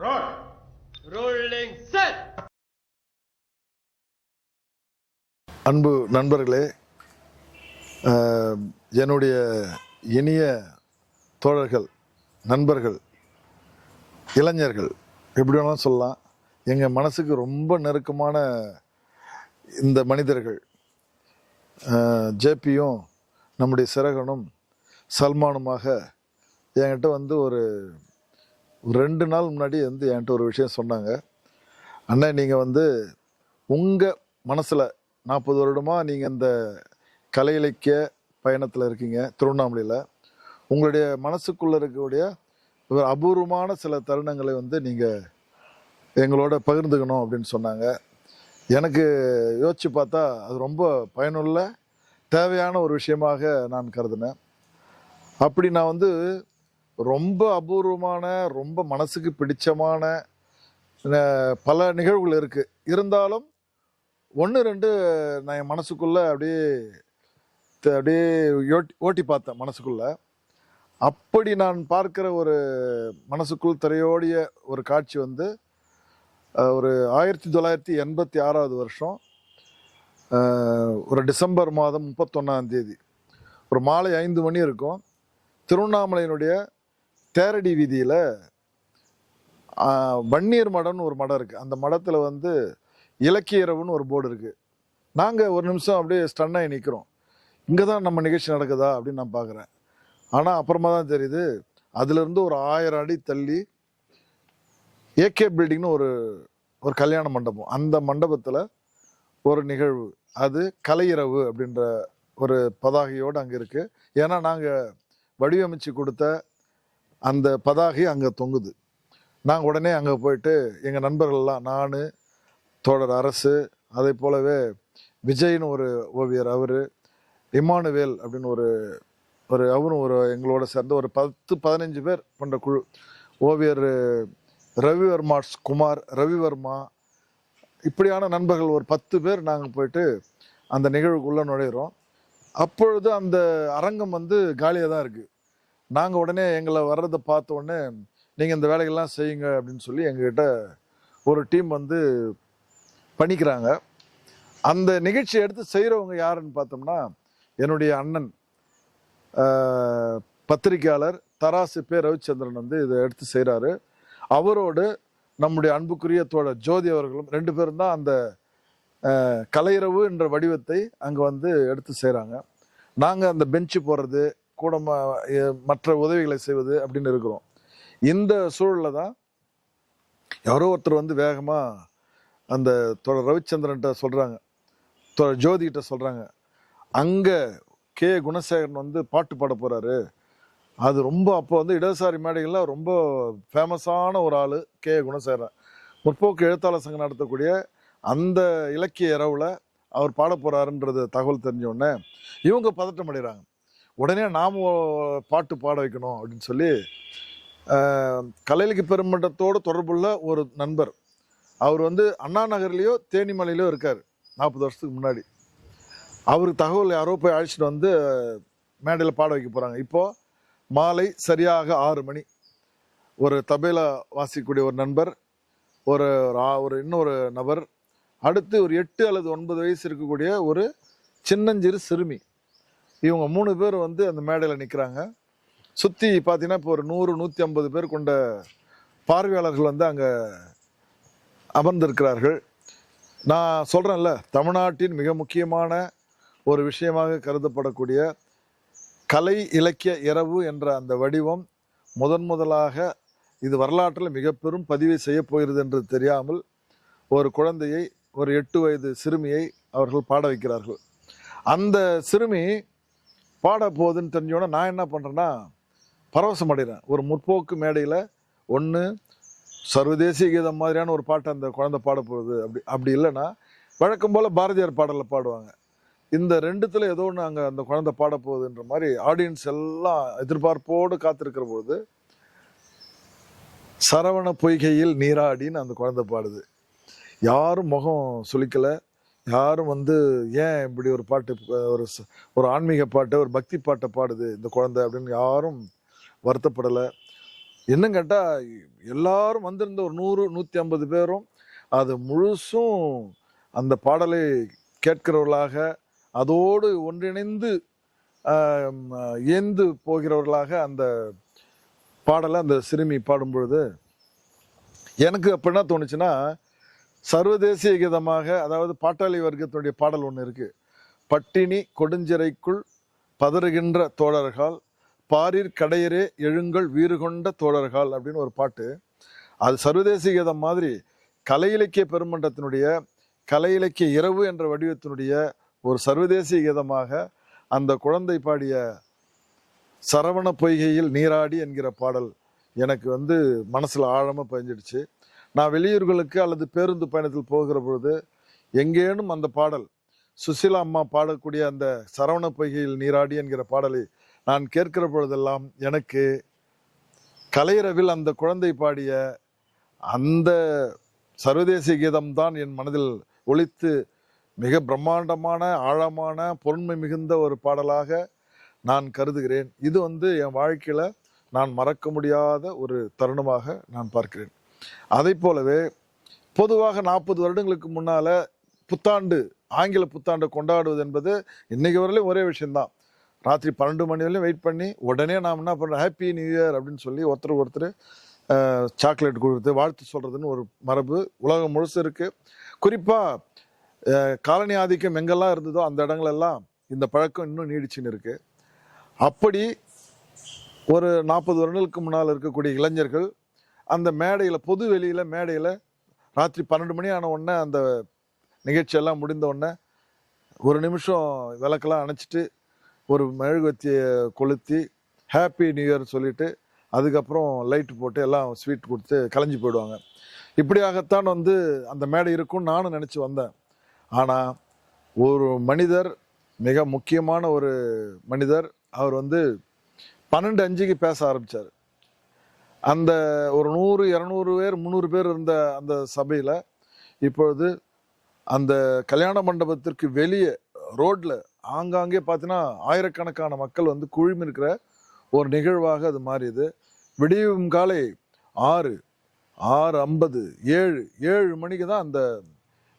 Roll. Rolling set. அன்பு நண்பர்களே என்னுடைய இனிய தோழர்கள் நண்பர்கள் இளைஞர்கள் எப்படி வேணாலும் சொல்லலாம் எங்கள் மனசுக்கு ரொம்ப நெருக்கமான இந்த மனிதர்கள் ஜேபியும் நம்முடைய சிறகனும் சல்மானுமாக என்கிட்ட வந்து ஒரு ரெண்டு நாள் முன்னாடி வந்து என்கிட்ட ஒரு விஷயம் சொன்னாங்க. அண்ணன் நீங்கள் வந்து உங்கள் மனசில் நாற்பது வருடமாக நீங்கள் இந்த கலை இலக்கிய பயணத்தில் இருக்கீங்க திருவண்ணாமலையில். உங்களுடைய மனசுக்குள்ளே இருக்கக்கூடிய ஒரு அபூர்வமான சில தருணங்களை வந்து நீங்கள் எங்களோட பகிர்ந்துக்கணும் அப்படின்னு சொன்னாங்க. எனக்கு யோசிச்சு பார்த்தா அது ரொம்ப பயனுள்ள தேவையான ஒரு விஷயமாக நான் கருதினேன். அப்படி நான் வந்து ரொம்ப அபூர்வமான ரொம்ப மனசுக்கு பிடிச்சமான பல நிகழ்வுகள் இருக்குது இருந்தாலும் ஒன்று ரெண்டு நான் என் மனசுக்குள்ளே அப்படியே த- அப்படியே ஓட்டி பார்த்தேன் மனசுக்குள்ள. அப்படி நான் பார்க்குற ஒரு மனசுக்குள் திரையோடிய ஒரு காட்சி வந்து ஒரு ஆயிரத்தி தொள்ளாயிரத்தி எண்பத்தி ஆறாவது வருஷம் ஒரு டிசம்பர் மாதம் முப்பத்தொன்னாம் தேதி. ஒரு மாலை ஐந்து மணி இருக்கும். திருவண்ணாமலையினுடைய தேரடி வீதியில் வன்னியர் மடம்னு ஒரு மடம் இருக்குது அந்த மடத்தில் வந்து இலக்கிய இரவுன்னு ஒரு போர்டு இருக்குது நாங்கள் ஒரு நிமிஷம் அப்படியே ஸ்டன்னாகி நிற்கிறோம் இங்கே தான் நம்ம நிகழ்ச்சி நடக்குதா அப்படின்னு நான் பார்க்குறேன் ஆனால் அப்புறமா தான் தெரியுது அதுலேருந்து ஒரு ஆயிரம் அடி தள்ளி ஏகே பில்டிங்னு ஒரு ஒரு கல்யாண மண்டபம். அந்த மண்டபத்தில் ஒரு நிகழ்வு. அது கலையிரவு அப்படின்ற ஒரு பதாகையோடு அங்கே இருக்குது ஏன்னா நாங்கள் வடிவமைச்சு கொடுத்த அந்த பதாகை அங்கே தொங்குது. நாங்கள் உடனே அங்கே போயிட்டு எங்கள் நண்பர்கள்லாம் நான் தோழர் அரசு அதே போலவே விஜய்னு ஒரு ஓவியர் அவர் இமானுவேல் அப்படின்னு ஒரு ஒரு அவரும் ஒரு எங்களோட சேர்ந்த ஒரு பத்து பதினஞ்சு பேர் கொண்ட குழு. ஓவியர் ரவிவர்மா குமார் ரவிவர்மா இப்படியான நண்பர்கள் ஒரு பத்து பேர் நாங்கள் போயிட்டு அந்த நிகழ்வுக்குள்ளே நுழையிறோம். அப்பொழுது அந்த அரங்கம் வந்து காலியாக தான் இருக்குது நாங்கள் உடனே எங்களை வர்றதை பார்த்த உடனே நீங்கள் இந்த வேலைகள்லாம் செய்யுங்க அப்படின்னு சொல்லி எங்ககிட்ட ஒரு டீம் வந்து பண்ணிக்கிறாங்க அந்த நிகழ்ச்சி எடுத்து செய்கிறவங்க யாருன்னு பார்த்தோம்னா என்னுடைய அண்ணன் பத்திரிகையாளர் பத்திரிக்கையாளர் தராசு பே ரவிச்சந்திரன் வந்து இதை எடுத்து செய்கிறாரு அவரோடு நம்முடைய அன்புக்குரிய தோழர் ஜோதி அவர்களும் ரெண்டு பேரும் தான் அந்த கலையிறவு என்ற வடிவத்தை அங்கே வந்து எடுத்து செய்கிறாங்க நாங்கள் அந்த பெஞ்சு போடுறது கூட மற்ற உதவிகளை செய்வது அப்படின்னு இருக்கிறோம். இந்த சூழலில் தான் யாரோ ஒருத்தர் வந்து வேகமாக அந்த தொடர் ரவிச்சந்திரன்கிட்ட சொல்கிறாங்க தோழர் ஜோதிகிட்ட சொல்கிறாங்க அங்கே கே. குணசேகரன் வந்து பாட்டு பாட போகிறாரு அது ரொம்ப அப்போ வந்து இடதுசாரி மேடைகளில் ரொம்ப ஃபேமஸான ஒரு ஆள் கே. குணசேகரன். முற்போக்கு எழுத்தாளர் சங்கம் நடத்தக்கூடிய அந்த இலக்கிய இரவில் அவர் பாட போகிறாருன்றது தகவல் தெரிஞ்ச உடனே இவங்க பதட்டம் அடைகிறாங்க உடனே நாம் பாட்டு பாட வைக்கணும் அப்படின்னு சொல்லி ஆஹ், கலையிலக்கு பெருமன்றத்தோடு தொடர்புள்ள ஒரு நண்பர். அவர் வந்து அண்ணா நகர்லேயோ தேனிமலையிலோ இருக்கார் நாற்பது வருஷத்துக்கு முன்னாடி. அவருக்கு தகவல் யாரோ போய் அழைச்சிட்டு வந்து மேடையில் பாட வைக்க போகிறாங்க இப்போது மாலை சரியாக ஆறு மணி. ஒரு தபேலா வாசிக்கக்கூடிய ஒரு நண்பர் ஒரு ஒரு ஒரு இன்னொரு நபர் அடுத்து ஒரு எட்டு அல்லது ஒன்பது வயசு இருக்கக்கூடிய ஒரு சின்னஞ்சிறு சிறுமி. இவங்க மூணு பேர் வந்து அந்த மேடையில் நிற்கிறாங்க சுற்றி பார்த்தீங்கன்னா இப்போ ஒரு நூறு நூற்றி ஐம்பது பேர் கொண்ட பார்வையாளர்கள் வந்து அங்கே அமர்ந்திருக்கிறார்கள். நான் சொல்கிறேன்ல தமிழ்நாட்டின் மிக முக்கியமான ஒரு விஷயமாக கருதப்படக்கூடிய கலை இலக்கிய இரவு என்ற அந்த வடிவம் முதன் முதலாக இது வரலாற்றில் மிக பெரும் பதிவை செய்ய போகிறது என்று தெரியாமல் ஒரு குழந்தையை ஒரு எட்டு வயது சிறுமியை அவர்கள் பாட வைக்கிறார்கள். அந்த சிறுமி பாட போகுதுன்னு தெரிஞ்சோடனே நான் என்ன பண்ணுறேன்னா பரவசம் அடைகிறேன் ஒரு முற்போக்கு மேடையில் ஒன்று சர்வதேசிய கீதம் மாதிரியான ஒரு பாட்டை அந்த குழந்தை பாட போகுது. அப்படி அப்படி இல்லைன்னா வழக்கம் போல் பாரதியார் பாடலில் பாடுவாங்க. இந்த ரெண்டுத்தில் ஏதோ ஒன்று அங்கே அந்த குழந்தை பாட போகுதுன்ற மாதிரி ஆடியன்ஸ் எல்லாம் எதிர்பார்ப்போடு காத்திருக்கிற பொழுது சரவண பொய்கையில் நீராடின்னு அந்த குழந்தை பாடுது. யாரும் முகம் சுளிக்கலை. யாரும் வந்து ஏன் இப்படி ஒரு பாட்டு ஒரு ஒரு ஆன்மீக பாட்டு ஒரு பக்தி பாட்டை பாடுது இந்த குழந்தை அப்படின்னு யாரும் வருத்தப்படலை. என்னன்னு கேட்டால் எல்லாரும் வந்திருந்த ஒரு நூறு நூற்றி ஐம்பது பேரும் அது முழுசும் அந்த பாடலை கேட்கிறவர்களாக அதோடு ஒன்றிணைந்து ஏந்து போகிறவர்களாக அந்த பாடலை அந்த சிறுமி பாடும் பொழுது எனக்கு அப்படின்னா தோணுச்சுன்னா சர்வதேசிய கீதமாக அதாவது பாட்டாளி வர்க்கத்தினுடைய பாடல் ஒன்று இருக்கு. பட்டினி கொடுஞ்சிறைக்குள் பதறுகின்ற தோழர்கள் பாரிர் கடையரே எழுங்கள் வீறு கொண்ட தோழர்கள் அப்படின்னு ஒரு பாட்டு. அது சர்வதேசிய கீதம் மாதிரி கலை இலக்கிய பெருமன்றத்தினுடைய கலை இலக்கிய இரவு என்ற வடிவத்தினுடைய ஒரு சர்வதேசிய கீதமாக அந்த குழந்தை பாடிய சரவண பொய்கையில் நீராடி என்கிற பாடல் எனக்கு வந்து மனசில் ஆழமாக பதிஞ்சிடுச்சு. நான் வெளியூர்களுக்கு அல்லது பேருந்து பயணத்தில் போகிற பொழுது எங்கேனும் அந்த பாடல் சுசிலா அம்மா பாடக்கூடிய அந்த சரவண பொய்கையில் நீராடி என்கிற பாடலை நான் கேட்கிற பொழுதெல்லாம் எனக்கு கலையரவில் அந்த குழந்தை பாடிய அந்த சர்வதேச கீதம்தான் என் மனதில் ஒழித்து மிக பிரம்மாண்டமான ஆழமான பொருண்மை மிகுந்த ஒரு பாடலாக நான் கருதுகிறேன். இது வந்து என் வாழ்க்கையில் நான் மறக்க முடியாத ஒரு தருணமாக நான் பார்க்கிறேன். அதை போலவே பொதுவாக நாற்பது வருடங்களுக்கு முன்னால் புத்தாண்டு ஆங்கில புத்தாண்டை கொண்டாடுவது என்பது இன்றைக்கு வரலையும் ஒரே விஷயம்தான். ராத்திரி பன்னெண்டு மணி வரையிலும் வெயிட் பண்ணி உடனே நாம் என்ன பண்ணுறோம் ஹாப்பி நியூ இயர் அப்படின்னு சொல்லி ஒருத்தர் ஒருத்தர் சாக்லேட் கொடுத்து வாழ்த்து சொல்கிறதுன்னு ஒரு மரபு உலகம் முழுசு இருக்கு. குறிப்பாக காலனி ஆதிக்கம் எங்கெல்லாம் இருந்ததோ அந்த இடங்களெல்லாம் இந்த பழக்கம் இன்னும் நீடிச்சுன்னு இருக்குது அப்படி ஒரு நாற்பது வருடங்களுக்கு முன்னால் இருக்கக்கூடிய இளைஞர்கள் அந்த மேடையில் பொது வெளியில் மேடையில் ராத்திரி பன்னெண்டு மணி ஆன உடனே அந்த நிகழ்ச்சியெல்லாம் முடிந்த உடனே ஒரு நிமிஷம் விளக்கெல்லாம் அணைச்சிட்டு ஒரு மெழுகுவத்தியை கொளுத்தி ஹாப்பி நியூ இயர் சொல்லிட்டு அதுக்கப்புறம் லைட் போட்டு எல்லாம் ஸ்வீட் கொடுத்து கலைஞ்சு போயிடுவாங்க. இப்படியாகத்தான் வந்து அந்த மேடை இருக்கும்னு நானும் நினச்சி வந்தேன். ஆனால் ஒரு மனிதர் மிக முக்கியமான ஒரு மனிதர் அவர் வந்து பன்னெண்டு அஞ்சுக்கு பேச ஆரம்பிச்சார். அந்த ஒரு நூறு இரநூறு பேர் முந்நூறு பேர் இருந்த அந்த சபையில் இப்பொழுது அந்த கல்யாண மண்டபத்திற்கு வெளியே ரோட்டில் ஆங்காங்கே பார்த்தீங்கன்னா ஆயிரக்கணக்கான மக்கள் வந்து குழுமி இருக்கிற ஒரு நிகழ்வாக அது மாறியது. விடியும் காலை ஆறு ஆறு ஐம்பது ஏழு ஏழு மணிக்கு தான் அந்த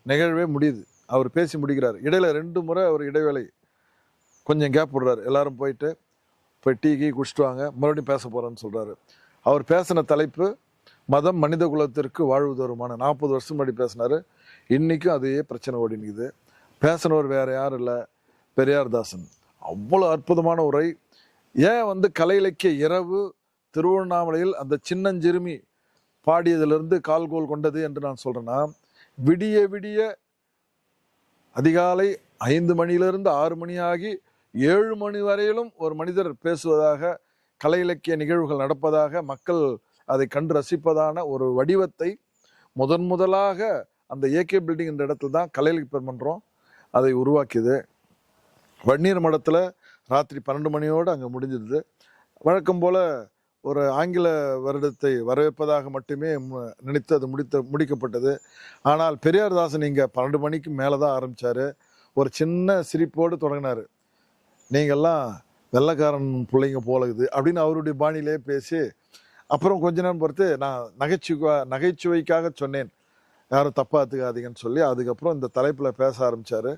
நிகழ்வே முடியுது. அவர் பேசி முடிக்கிறார். இடையில ரெண்டு முறை அவர் இடைவேளை கொஞ்சம் கேப் விடுறாரு. எல்லாரும் போயிட்டு போய் டீ கீ குடிச்சிட்டு வாங்க. மறுபடியும் பேச போறேன்னு சொல்றாரு. அவர் பேசின தலைப்பு மதம் மனித குலத்திற்கு வாழ்வு தருமான நாற்பது வருஷம் முன்னாடி பேசினார். இன்றைக்கும் அதே பிரச்சனை ஓடினுக்குது பேசினவர் வேறு யாரும் இல்லை. பெரியார் தாசன். அவ்வளோ அற்புதமான உரை. ஏன் வந்து கலை இலக்கிய இரவு திருவண்ணாமலையில் அந்த சின்னஞ்சிறுமி பாடியதிலிருந்து கால்கோல் கொண்டது என்று நான் சொல்கிறேன்னா விடிய விடிய அதிகாலை ஐந்து மணியிலிருந்து ஆறு மணி ஆகி ஏழு மணி வரையிலும் ஒரு மனிதர் பேசுவதாக கலை இலக்கிய நிகழ்வுகள் நடப்பதாக மக்கள் அதை கண்டு ரசிப்பதான ஒரு வடிவத்தை முதன் முதலாக அந்த ஏகே பில்டிங் என்ற இடத்துல தான் கலை இலக்கிய பெருமன்றம் அதை உருவாக்கியது. வன்னீர் மடத்தில் ராத்திரி பன்னெண்டு மணியோடு அங்கே முடிஞ்சிருது. வழக்கம் போல் ஒரு ஆங்கில வருடத்தை வரவேற்பதாக மட்டுமே நினைத்து அது முடித்த முடிக்கப்பட்டது. ஆனால் பெரியார்தாசன் இங்கே பன்னெண்டு மணிக்கு மேலே தான் ஆரம்பித்தார் ஒரு சின்ன சிரிப்போடு தொடங்கினார். நீங்கள்லாம் வெள்ளக்காரன் பிள்ளைங்க போலகுது அப்படின்னு அவருடைய பாணியிலே பேசி அப்புறம் கொஞ்ச நேரம் பொறுத்து நான் நகைச்சுவா நகைச்சுவைக்காக சொன்னேன். யாரும் தப்பா எடுத்துக்காதீங்கன்னு சொல்லி அதுக்கப்புறம் இந்த தலைப்பில் பேச ஆரம்பித்தார்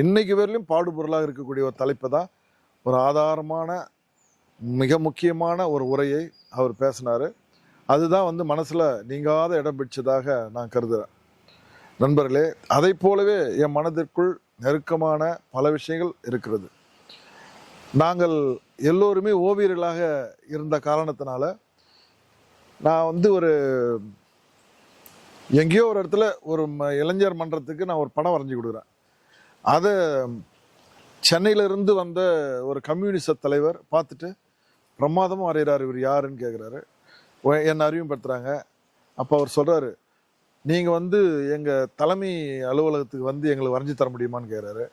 இன்னைக்கு வரையிலும் பாடுபொருளாக இருக்கக்கூடிய ஒரு தலைப்பை தான். ஒரு ஆதாரமான மிக முக்கியமான ஒரு உரையை அவர் பேசினார். அதுதான் வந்து மனசில் நீங்காத இடம் பிடிச்சதாக நான் கருதுகிறேன் நண்பர்களே அதை போலவே என் மனதிற்குள் நெருக்கமான பல விஷயங்கள் இருக்கிறது. நாங்கள் எல்லோருமே ஓவியர்களாக இருந்த காரணத்தினால நான் வந்து ஒரு எங்கேயோ ஒரு இடத்துல ஒரு ம- இளைஞர் மன்றத்துக்கு நான் ஒரு படம் வரைஞ்சி கொடுக்குறேன். அதை சென்னையிலிருந்து வந்த ஒரு கம்யூனிச தலைவர் பார்த்துட்டு பிரமாதமாக வரைகிறார் இவர் யாருன்னு கேட்குறாரு என்னை அறிமுகப்படுத்துறாங்க. அப்போ அவர் சொல்கிறாரு நீங்கள் வந்து எங்கள் தலைமை அலுவலகத்துக்கு வந்து எங்களுக்கு வரைஞ்சி தர முடியுமான்னு கேட்குறாரு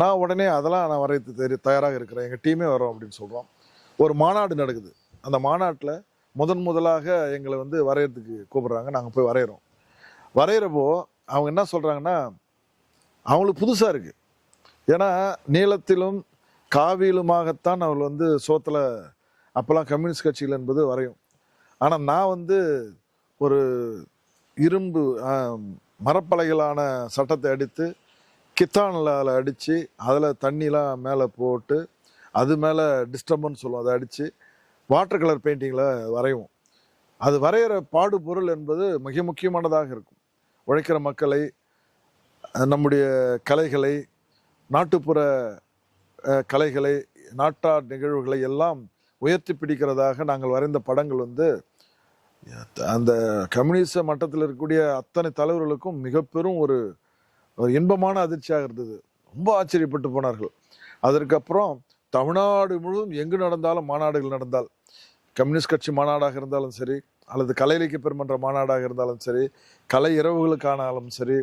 நான் உடனே அதெல்லாம் நான் வரைத்து தெரி தயாராக இருக்கிறேன். எங்கள் டீமே வரோம் அப்படின்னு சொல்கிறோம் ஒரு மாநாடு நடக்குது. அந்த மாநாட்டில் முதன் முதலாக எங்களை வந்து வரைகிறதுக்கு கூப்பிட்றாங்க. நாங்கள் போய் வரைகிறோம் வரைகிறப்போ அவங்க என்ன சொல்கிறாங்கன்னா அவங்களுக்கு புதுசாக இருக்குது ஏன்னா நீளத்திலும் காவியிலுமாகத்தான் அவள் வந்து சோத்தில் அப்போல்லாம் கம்யூனிஸ்ட் கட்சிகள் என்பது வரையும். ஆனால் நான் வந்து ஒரு இரும்பு மரப்பலைகளான மரப்பலகைகளான சட்டத்தை அடித்து கித்தானில் அதில் அடித்து அதில் தண்ணிலாம் மேலே போட்டு அது மேலே டிஸ்டர்பன்ஸ் சொல்லுவோம் அதை அடித்து வாட்டர் கலர் பெயிண்டிங்கில் வரைவோம். அது வரைகிற பாடுபொருள் என்பது மிக முக்கியமானதாக இருக்கும். உழைக்கிற மக்களை நம்முடைய கலைகளை நாட்டுப்புற கலைகளை நாட்டார் நிகழ்வுகளை எல்லாம் உயர்த்தி பிடிக்கிறதாக நாங்கள் வரைந்த படங்கள் வந்து அந்த கம்யூனிச மட்டத்தில் இருக்கக்கூடிய அத்தனை தலைவர்களுக்கும் மிக பெரும் ஒரு ஒரு இன்பமான அதிர்ச்சியாக இருந்தது. ரொம்ப ஆச்சரியப்பட்டு போனார்கள். அதற்கப்புறம் தமிழ்நாடு முழுவதும் எங்கு நடந்தாலும் மாநாடுகள் நடந்தால் கம்யூனிஸ்ட் கட்சி மாநாடாக இருந்தாலும் சரி அல்லது கலை இலக்கிய பெருமன்ற மாநாடாக இருந்தாலும் சரி கலை இரவுகளுக்கானாலும் சரி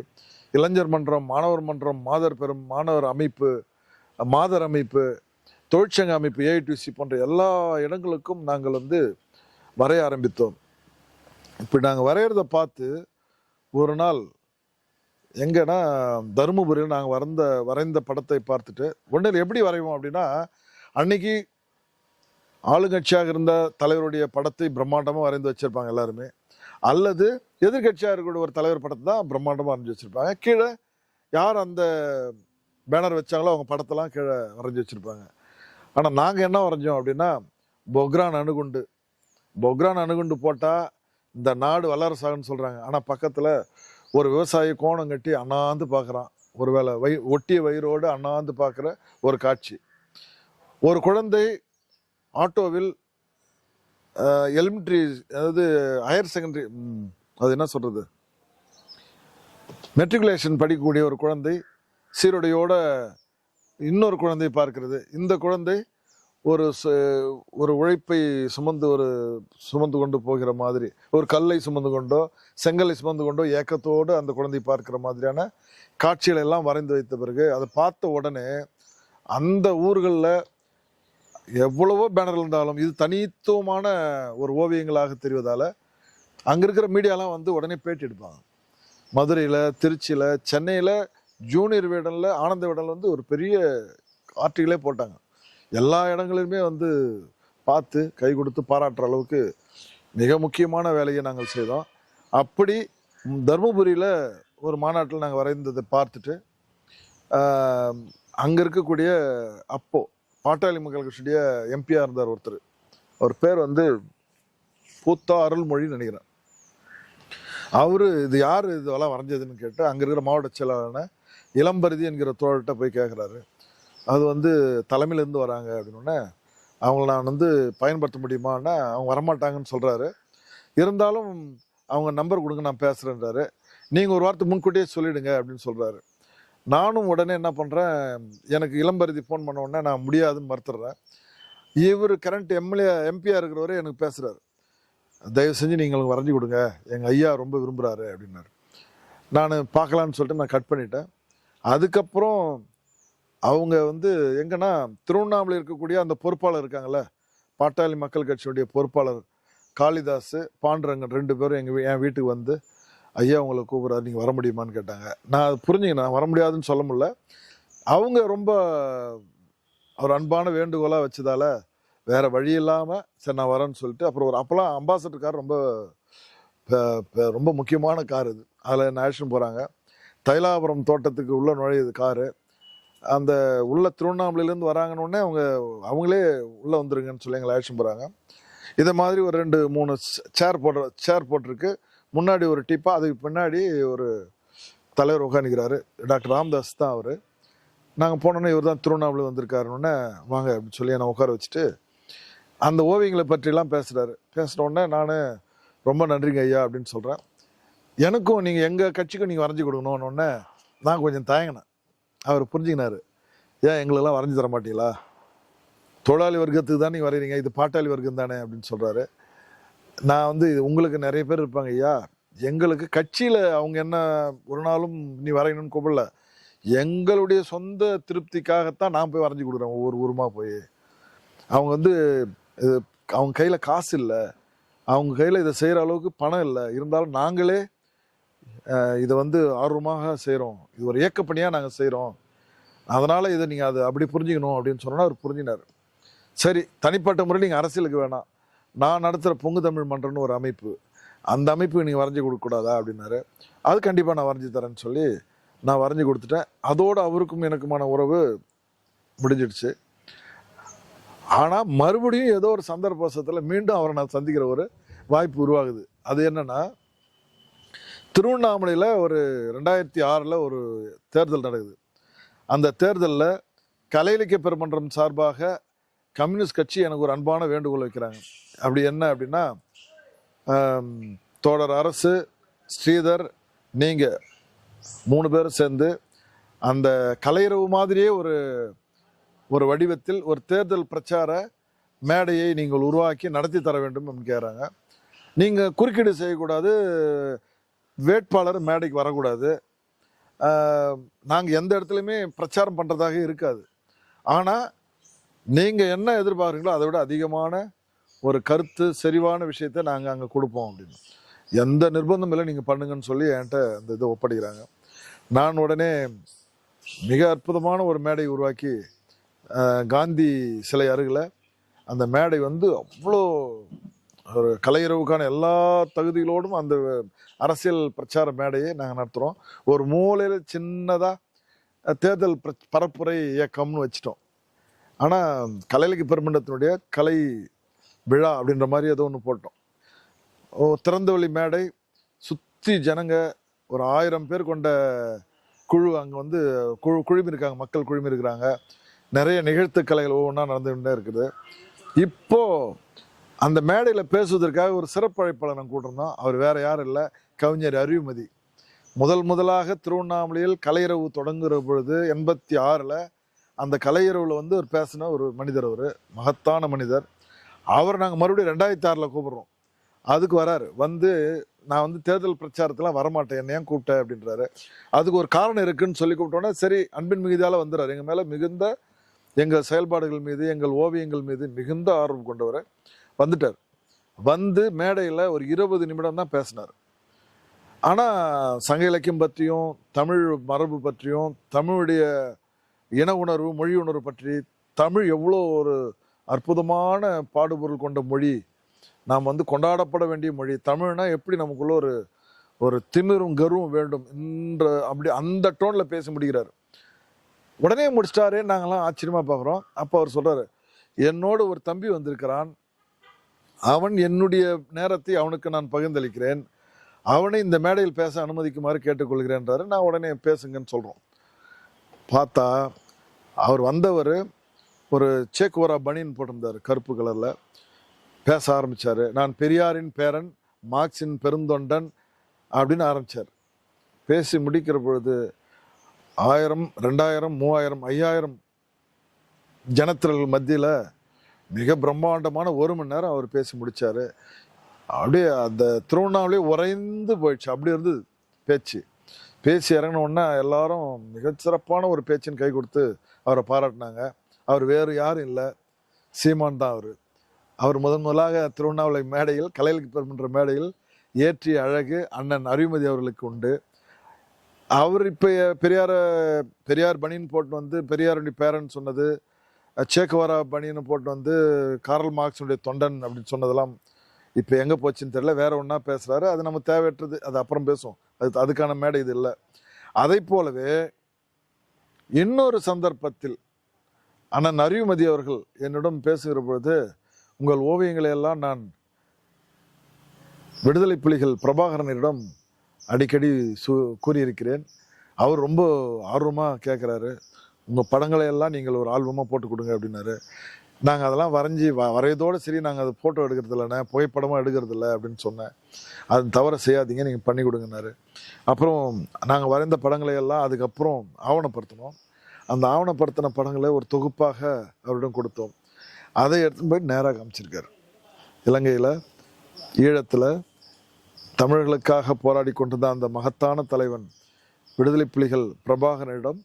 இளைஞர் மன்றம் மாணவர் மன்றம் மாதர் பெரும் மாணவர் அமைப்பு மாதர் அமைப்பு தொழிற்சங்க அமைப்பு ஏஐடிசி போன்ற எல்லா இடங்களுக்கும் நாங்கள் வந்து வரைய ஆரம்பித்தோம். இப்படி நாங்கள் வரைகிறத பார்த்து ஒரு நாள் எங்கன்னா தருமபுரியில் நாங்கள் வரைந்த வரைந்த படத்தை பார்த்துட்டு ஒன்றில் எப்படி வரைவோம் அப்படின்னா அன்னைக்கு ஆளுங்கட்சியாக இருந்த தலைவருடைய படத்தை பிரம்மாண்டமாக வரைந்து வச்சிருப்பாங்க எல்லாருமே. அல்லது எதிர்கட்சியாக இருக்கக்கூடிய ஒரு தலைவர் படத்தை தான் பிரம்மாண்டமாக வரைஞ்சி வச்சிருப்பாங்க. கீழே யார் அந்த பேனர் வச்சாங்களோ அவங்க படத்தெல்லாம் கீழே வரைஞ்சி வச்சிருப்பாங்க. ஆனால் நாங்கள் என்ன வரைஞ்சோம் அப்படின்னா பொக்ரான் அணுகுண்டு. பொக்ரான் அணுகுண்டு போட்டால் இந்த நாடு வல்லரசாகன்னு சொல்கிறாங்க ஆனால் பக்கத்தில் ஒரு விவசாயி கோணம் கட்டி அண்ணாந்து பார்க்குறான். ஒருவேளை வை ஒட்டிய வயிறோடு அண்ணாந்து பார்க்குற ஒரு காட்சி. ஒரு குழந்தை ஆட்டோவில் எலிமெண்ட்ரி அதாவது ஹையர் செகண்டரி அது என்ன சொல்கிறது மெட்ரிகுலேஷன் படிக்கக்கூடிய ஒரு குழந்தை சீருடையோட இன்னொரு குழந்தை பார்க்கிறது. இந்த குழந்தை ஒரு ச- ஒரு உழைப்பை சுமந்து ஒரு சுமந்து கொண்டு போகிற மாதிரி ஒரு கல்லை சுமந்து கொண்டோ செங்கலை சுமந்து கொண்டோ ஏக்கத்தோடு அந்த குழந்தை பார்க்கிற மாதிரியான காட்சிகளை எல்லாம் வரைந்து வைத்த பிறகு அதை பார்த்த உடனே அந்த ஊர்களில் எவ்வளவோ பேனர் இருந்தாலும் இது தனித்துவமான ஒரு ஓவியங்களாக தெரிவதால் அங்கே இருக்கிற மீடியாலாம் வந்து உடனே பேட்டி எடுப்பாங்க. மதுரையில் திருச்சியில் சென்னையில் ஜூனியர் வீடனில் ஆனந்த விடனில் வந்து ஒரு பெரிய ஆர்டிகளே போட்டாங்க. எல்லா இடங்களிலுமே வந்து பார்த்து கை கொடுத்து பாராட்டுற அளவுக்கு மிக முக்கியமான வேலையை நாங்கள் செய்தோம். அப்படி தருமபுரியில் ஒரு மாநாட்டில் நாங்கள் வரைந்ததை பார்த்துட்டு அங்கே இருக்கக்கூடிய அப்போ பாட்டாளி மக்கள் கட்சியுடைய எம்பியாக இருந்தார் ஒருத்தர். அவர் பேர் வந்து பூத்தா அருள்மொழின்னு நினைக்கிறேன். அவர் இது யார் இதெல்லாம் வரைஞ்சதுன்னு கேட்டு அங்கே இருக்கிற மாவட்ட செயலாளரான இளம்பருதி என்கிற தோழர்கிட்ட போய் கேட்குறாரு அது வந்து தலைமையிலேருந்து வராங்க அப்படின்னோடனே அவங்கள நான் வந்து பயன்படுத்த முடியுமான்னா அவங்க வரமாட்டாங்கன்னு சொல்கிறாரு இருந்தாலும் அவங்க நம்பர் கொடுங்க நான் பேசுகிறேன்றாரு நீங்கள் ஒரு வாரத்துக்கு முன்கூட்டியே சொல்லிவிடுங்க அப்படின்னு சொல்கிறாரு நானும் உடனே என்ன பண்ணுறேன் எனக்கு இளம்பருதி ஃபோன் பண்ண உடனே நான் முடியாதுன்னு மறுத்துடுறேன். இவர் கரண்ட் எம்எல்ஏ எம்பியாக இருக்கிறவரே எனக்கு பேசுகிறாரு தயவு செஞ்சு நீங்கள் வரைஞ்சி கொடுங்க. எங்கள் ஐயா ரொம்ப விரும்புகிறாரு அப்படின்னாரு. நான் பார்க்கலான்னு சொல்லிட்டு நான் கட் பண்ணிட்டேன். அதுக்கப்புறம் அவங்க வந்து எங்கன்னா திருவண்ணாமலை இருக்கக்கூடிய அந்த பொறுப்பாளர் இருக்காங்கல்ல பாட்டாளி மக்கள் கட்சியுடைய பொறுப்பாளர் காளிதாஸ் பாண்டுரங்கன் ரெண்டு பேரும் எங்கள் என் வீட்டுக்கு வந்து ஐயா உங்களை கூப்பிட்றாரு நீங்கள் வர முடியுமான்னு கேட்டாங்க. நான் அது புரிஞ்சுங்க நான் வர முடியாதுன்னு சொல்ல முடியல. அவங்க ரொம்ப ஒரு அன்பான வேண்டுகோளாக வச்சதால வேற வழி இல்லாமல் சரி நான் வரேன்னு சொல்லிட்டு அப்புறம் ஒரு அப்போலாம் அம்பாசடர் கார் ரொம்ப ரொம்ப முக்கியமான கார் இது. அதில் என்ன போகிறாங்க தைலாபுரம் தோட்டத்துக்கு உள்ளே நுழையுது காரு. அந்த உள்ள திருவண்ணாமலையிலேருந்து வராங்கன்னு உடனே அவங்க அவங்களே உள்ளே வந்துருங்கன்னு சொல்லி எங்களை அழைச்சிட்டு போகிறாங்க இதை மாதிரி ஒரு ரெண்டு மூணு சேர் போடுற சேர் போட்டிருக்கு. முன்னாடி ஒரு டிப்பா அதுக்கு பின்னாடி ஒரு தலைவர் உட்காந்துக்கிறாரு டாக்டர் ராம்தாஸ் தான் அவர். நாங்கள் போனோன்னே இவர் தான் திருவண்ணாமலை வந்திருக்காருன்னு வாங்க அப்படின்னு சொல்லி என்னை உட்கார வச்சுட்டு அந்த ஓவியங்களை பற்றிலாம் பேசுகிறாரு பேசின நான் ரொம்ப நன்றிங்க ஐயா அப்படின்னு சொல்கிறேன் எனக்கும் நீங்கள் எங்கள் கட்சிக்கும் நீங்கள் வரைஞ்சி கொடுக்கணும்னு நான் கொஞ்சம் தயங்கினேன். அவர் புரிஞ்சுக்கினாரு. ஏன் எங்களெல்லாம் வரைஞ்சி தர மாட்டீங்களா? தொழிலாளி வர்க்கத்துக்கு தான் நீங்கள் வரைகிறீங்க இது பாட்டாளி வர்க்கம் தானே அப்படின்னு சொல்கிறாரு நான் வந்து இது உங்களுக்கு நிறைய பேர் இருப்பாங்க ஐயா எங்களுக்கு கட்சியில் அவங்க என்ன ஒரு நாளும் நீ வரையணும்னு கூப்பிடல. எங்களுடைய சொந்த திருப்திக்காகத்தான் நான் போய் வரைஞ்சி கொடுக்குறேன் ஒவ்வொரு ஊருமா போய். அவங்க வந்து இது அவங்க கையில் காசு இல்லை. அவங்க கையில் இதை செய்கிற அளவுக்கு பணம் இல்லை. இருந்தாலும் நாங்களே இதை வந்து ஆர்வமாக செய்கிறோம் இது ஒரு இயக்கப்பணியாக நாங்கள் செய்கிறோம் அதனால் இதை நீங்கள் அதை அப்படி புரிஞ்சுக்கணும் அப்படின்னு சொன்னோன்னா அவர் புரிஞ்சினார். சரி தனிப்பட்ட முறை நீங்கள் அரசியலுக்கு வேணாம். நான் நடத்துகிற பொங்கு தமிழ் மன்றம்னு ஒரு அமைப்பு. அந்த அமைப்புக்கு நீங்கள் வரைஞ்சி கொடுக்கக்கூடாதா அப்படின்னாரு. அது கண்டிப்பாக நான் வரைஞ்சி தரேன்னு சொல்லி நான் வரைஞ்சி கொடுத்துட்டேன். அதோடு அவருக்கும் எனக்குமான உறவு முடிஞ்சிடுச்சு. ஆனால் மறுபடியும் ஏதோ ஒரு சந்தர்ப்பத்தில் மீண்டும் அவரை நான் சந்திக்கிற ஒரு வாய்ப்பு உருவாகுது. அது என்னென்னா திருவண்ணாமலையில் ஒரு ரெண்டாயிரத்தி ஆறில் ஒரு தேர்தல் நடக்குது. அந்த தேர்தலில் கலை இலக்கிய பெருமன்றம் சார்பாக கம்யூனிஸ்ட் கட்சி எனக்கு ஒரு அன்பான வேண்டுகோள் வைக்கிறாங்க. அப்படி என்ன அப்படின்னா தோழர் அரசு ஸ்ரீதர் நீங்கள் மூணு பேரும் சேர்ந்து அந்த கலையரவு மாதிரியே ஒரு ஒரு வடிவத்தில் ஒரு தேர்தல் பிரச்சார மேடையை நீங்கள் உருவாக்கி நடத்தி தர வேண்டும் அப்படின்னு கேட்குறாங்க. நீங்கள் குறுக்கீடு செய்யக்கூடாது வேட்பாளர் மேடைக்கு வரக்கூடாது. நாங்கள் எந்த இடத்துலையுமே பிரச்சாரம் பண்ணுறதாக இருக்காது. ஆனால் நீங்கள் என்ன எதிர்பார்க்குறீங்களோ அதை விட அதிகமான ஒரு கருத்து செறிவான விஷயத்த நாங்கள் அங்கே கொடுப்போம் அப்படின்னு. எந்த நிர்பந்தம் இல்லை நீங்கள் பண்ணுங்கன்னு சொல்லி என்கிட்ட அந்த இதை ஒப்படைக்கிறாங்க. நான் உடனே மிக அற்புதமான ஒரு மேடை உருவாக்கி காந்தி சிலை அருகில் அந்த மேடை வந்து அவ்வளோ ஒரு கலையுறவுக்கான எல்லா தகுதிகளோடும் அந்த அரசியல் பிரச்சார மேடையை நாங்கள் நடத்துகிறோம் ஒரு மூலையில் சின்னதாக தேர்தல் பிர- பரப்புரை இயக்கம்னு வச்சிட்டோம். ஆனால் கலையிலக்கு பெருமண்டத்தினுடைய கலை விழா அப்படின்ற மாதிரி ஏதோ ஒன்று போட்டோம். திறந்தவெளி மேடை சுற்றி ஜனங்க ஒரு ஆயிரம் பேர் கொண்ட குழு அங்கே வந்து குழு குழுமி இருக்காங்க மக்கள் குழுமி இருக்கிறாங்க. நிறைய நிகழ்த்து கலைகள் ஒவ்வொன்றா நடந்துகிட்டே இருக்குது. இப்போது அந்த மேடையில் பேசுவதற்காக ஒரு சிறப்பு நான் கூட்டிருந்தோம் அவர் வேற யாரும் இல்லை. கவிஞர் அறிவுமதி முதல் முதலாக திருவண்ணாமலையில் கலையரவு தொடங்குகிற பொழுது எண்பத்தி ஆறில் அந்த கலையரவில் வந்து ஒரு பேசின ஒரு மனிதர் அவர். மகத்தான மனிதர். அவர் நாங்கள் மறுபடியும் ரெண்டாயிரத்தி ஆறில் கூப்பிட்றோம். அதுக்கு வராரு. வந்து நான் வந்து தேர்தல் பிரச்சாரத்தெலாம் வரமாட்டேன். என்ன ஏன் கூப்பிட்டேன் அப்படின்றாரு. அதுக்கு ஒரு காரணம் இருக்குன்னு சொல்லி கூப்பிட்டோன்னே சரி அன்பின் மிகுதியால் வந்துடுறாரு எங்கள் மேலே மிகுந்த எங்கள் செயல்பாடுகள் மீது எங்கள் ஓவியங்கள் மீது மிகுந்த ஆர்வம் கொண்டவர். வந்துட்டார். வந்து மேடையில் ஒரு இருபது நிமிடம் தான் பேசினார். ஆனால் சங்க இலக்கியம் பற்றியும் தமிழ் மரபு பற்றியும் தமிழுடைய இன உணர்வு மொழி உணர்வு பற்றி தமிழ் எவ்வளோ ஒரு அற்புதமான பாடுபொருள் கொண்ட மொழி நாம் வந்து கொண்டாடப்பட வேண்டிய மொழி தமிழ்னா எப்படி நமக்குள்ள ஒரு ஒரு திமிரும் கருவும் வேண்டும் என்ற அப்படி அந்த டோனில் பேச முடிகிறார் உடனே முடிச்சிட்டாரே நாங்களாம் ஆச்சரியமாக பார்க்குறோம் அப்போ அவர் சொல்கிறாரு என்னோடு ஒரு தம்பி வந்திருக்கிறான் அவன் என்னுடைய நேரத்தை அவனுக்கு நான் பகிர்ந்தளிக்கிறேன். அவனை இந்த மேடையில் பேச அனுமதிக்குமாறு கேட்டுக்கொள்கிறேன்றாரு. நான் உடனே பேசுங்கன்னு சொல்கிறோம் பார்த்தா அவர் வந்தவர் ஒரு சேக்குவரா பனியன் போட்டிருந்தார் கருப்பு கலரில் பேச ஆரம்பித்தார் நான் பெரியாரின் பேரன் மார்க்சின் பெருந்தொண்டன் அப்படின்னு ஆரம்பிச்சார். பேசி முடிக்கிற பொழுது ஆயிரம் ரெண்டாயிரம் மூவாயிரம் ஐயாயிரம் ஜனத்திரர்கள் மத்தியில் மிக பிரம்மாண்டமான ஒரு மணி நேரம் அவர் பேசி முடிச்சாரு. அப்படியே அந்த திருவண்ணாமலே உறைந்து போயிடுச்சு. அப்படி இருந்தது பேச்சு. பேசி இறங்கின உடனே எல்லாரும் மிகச்சிறப்பான ஒரு பேச்சின் கை கொடுத்து அவரை பாராட்டினாங்க. அவர் வேறு யாரும் இல்லை. சீமான் தான் அவர். அவர் முதன் முதலாக திருவண்ணாமலை மேடையில் கலைகளுக்கு பெறுகின்ற மேடையில் ஏற்றிய அழகு அண்ணன் அறிவுமதி அவர்களுக்கு உண்டு. அவர் இப்போ பெரியார பெரியார் பனியன் போட்டு வந்து பெரியாருடைய பேரன் சொன்னது. சேக்குவாரா பனியன் போட்டு வந்து காரல் மார்க்ஸுடைய தொண்டன் அப்படின்னு சொன்னதெல்லாம் இப்போ எங்கே போச்சுன்னு தெரியல. வேற ஒன்றா பேசுகிறாரு அது நம்ம தேவையற்றது. அது அப்புறம் பேசுவோம். அது அதுக்கான மேடை இது இல்லை. அதை போலவே இன்னொரு சந்தர்ப்பத்தில் அண்ணன் அறிவுமதி அவர்கள் என்னிடம் பேசுகிற பொழுது உங்கள் ஓவியங்களை எல்லாம் நான் விடுதலை புலிகள் பிரபாகரனிடம் அடிக்கடி சு கூறியிருக்கிறேன். அவர் ரொம்ப ஆர்வமாக கேட்குறாரு உங்கள் படங்களை எல்லாம் நீங்கள் ஒரு ஆல்பமாக போட்டு கொடுங்க அப்படின்னாரு. நாங்கள் அதெல்லாம் வரைஞ்சி வ வரையதோடு சரி நாங்கள் அதை ஃபோட்டோ எடுக்கிறது இல்லைண்ணே புகைப்படமாக எடுக்கிறது இல்லை அப்படின்னு சொன்னேன். அது தவற செய்யாதீங்க நீங்கள் பண்ணி கொடுங்கன்னாரு. அப்புறம் நாங்கள் வரைந்த படங்களை எல்லாம் அதுக்கப்புறம் ஆவணப்படுத்தினோம். அந்த ஆவணப்படுத்தின படங்களை ஒரு தொகுப்பாக அவரிடம் கொடுத்தோம். அதை எடுத்துன்னு போய் நேராக காமிச்சிருக்காரு. இலங்கையில் ஈழத்தில் தமிழர்களுக்காக போராடி கொண்டிருந்த அந்த மகத்தான தலைவன் விடுதலை புலிகள் பிரபாகரனிடம்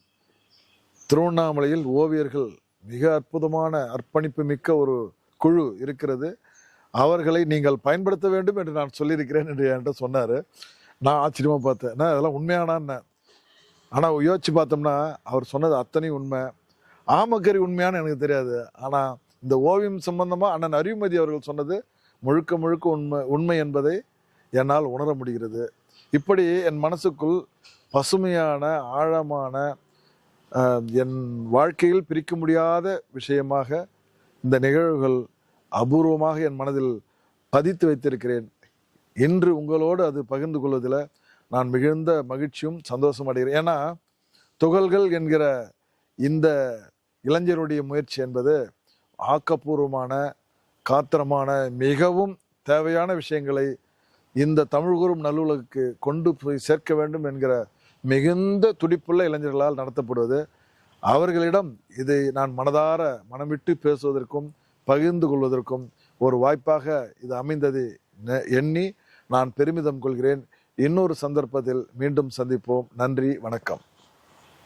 திருவண்ணாமலையில் ஓவியர்கள் மிக அற்புதமான அர்ப்பணிப்பு மிக்க ஒரு குழு இருக்கிறது. அவர்களை நீங்கள் பயன்படுத்த வேண்டும் என்று நான் சொல்லியிருக்கிறேன் என்று என்கிட்ட சொன்னார். நான் ஆச்சரியமாக பார்த்தேன். நான் அதெல்லாம் உண்மையானான்னு ஆனால் யோசிச்சு பார்த்தோம்னா அவர் சொன்னது அத்தனையும் உண்மை. ஆமக்கறி உண்மையான்னு எனக்கு தெரியாது. ஆனால் இந்த ஓவியம் சம்பந்தமாக அண்ணன் அறிவுமதி அவர்கள் சொன்னது முழுக்க முழுக்க உண்மை உண்மை என்பதை என்னால் உணர முடிகிறது. இப்படி என் மனசுக்குள் பசுமையான ஆழமான என் வாழ்க்கையில் பிரிக்க முடியாத விஷயமாக இந்த நிகழ்வுகள் அபூர்வமாக என் மனதில் பதித்து வைத்திருக்கிறேன். இன்று உங்களோடு அது பகிர்ந்து கொள்வதில் நான் மிகுந்த மகிழ்ச்சியும் சந்தோஷம் அடைகிறேன். ஏன்னா துகள்கள் என்கிற இந்த இளைஞருடைய முயற்சி என்பது ஆக்கப்பூர்வமான காத்திரமான மிகவும் தேவையான விஷயங்களை இந்த தமிழ்கூறும் நல்லுலகுக்கு கொண்டு போய் சேர்க்க வேண்டும் என்கிற மிகுந்த துடிப்புள்ள இளைஞர்களால் நடத்தப்படுவது. அவர்களிடம் இதை நான் மனதார மனமிட்டு பேசுவதற்கும் பகிர்ந்து கொள்வதற்கும் ஒரு வாய்ப்பாக இது அமைந்தது எண்ணி நான் பெருமிதம் கொள்கிறேன். இன்னொரு சந்தர்ப்பத்தில் மீண்டும் சந்திப்போம். நன்றி வணக்கம்.